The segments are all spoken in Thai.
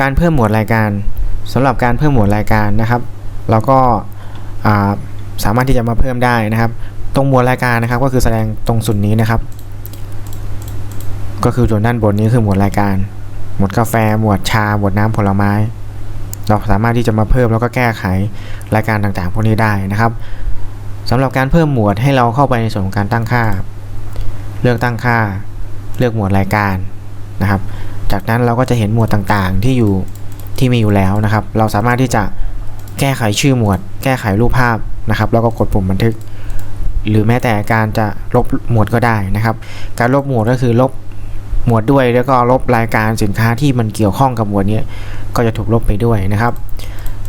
การเพิ่มหมวดรายการสำหรับการเพิ่มหมวดรายการนะครับ เราก็าสามารถที่จะมาเพิ่มได้นะครับ ตรงหมวดรายการนะครับ ก็คือแสดงตรงส่วนนี้นะครับ ก็คือส่วนด้านบนนี้คือหมวดรายการ หมวดกาแฟ หมวดชา หมวดน้ำผลไม้ เราสามารถที่จะมาเพิ่มแล้วก็แก้ไขรายการต่างๆ พวกนี้ได้นะครับสำหรับการเพิ่มหมวดให้เราเข้าไปในส่วนของการตั้งค่า เลือกตั้งค่า เลือกหมวดรายการนะครับ จากนั้นเราก็จะเห็นหมวดต่างๆ ที่อยู่ที่มีอยู่แล้วนะครับ เราสามารถที่จะแก้ไขชื่อหมวด แก้ไขรูปภาพนะครับ แล้วก็กดปุ่มบันทึก หรือแม้แต่การจะลบหมวดก็ได้นะครับ การลบหมวดก็คือลบหมวดด้วย แล้วก็ลบรายการสินค้าที่มันเกี่ยวข้องกับหมวดนี้ก็จะถูกลบไปด้วยนะครับ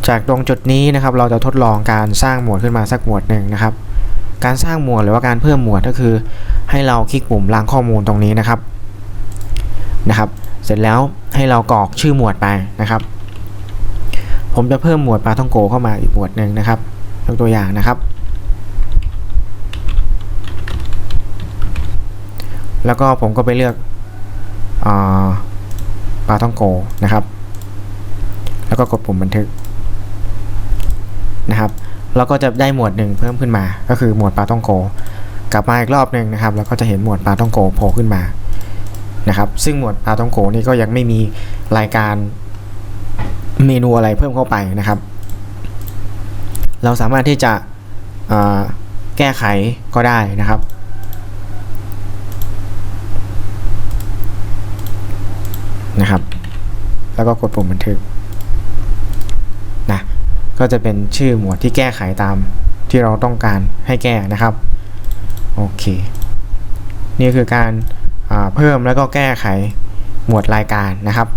จากตรงจุดนี้นะครับ เราจะทดลองการสร้างหมวดขึ้นมาสักหมวดหนึ่งนะครับ การสร้างหมวดหรือว่าการเพิ่มหมวดก็คือ ให้เราคลิกปุ่มล้างข้อมูลตรงนี้นะครับนะครับ เสร็จแล้วให้เรากรอกชื่อหมวดไปนะครับ ผมจะเพิ่มหมวดปลาท่องโกเข้ามาอีกหมวดหนึ่งนะครับยกตัวอย่างนะครับ แล้วก็ผมก็ไปเลือกอปลาท่องโกนะครับ แล้วก็กดปุ่มบันทึกนะครับเราก็จะได้หมวดหนึ่งเพิ่มขึ้นมา ก็คือหมวดปลาท่องโก กลับมาอีกรอบหนึ่งนะครับ แล้วก็จะเห็นหมวดปลาท่องโกโผล่ขึ้นมา นะครับ ซึ่งหมวดปลาท่องโกนี่ก็ยังไม่มีรายการเมนูอะไรเพิ่มเข้าไปนะครับ เราสามารถที่จะแก้ไขก็ได้นะครับ นะครับ แล้วก็กดปุ่มบันทึกนะก็จะเป็นชื่อหมวดที่แก้ไขตามที่เราต้องการให้แก้นะครับ โอเค นี่คือการ เพิ่มแล้วก็แก้ไขหมวดรายการนะครับ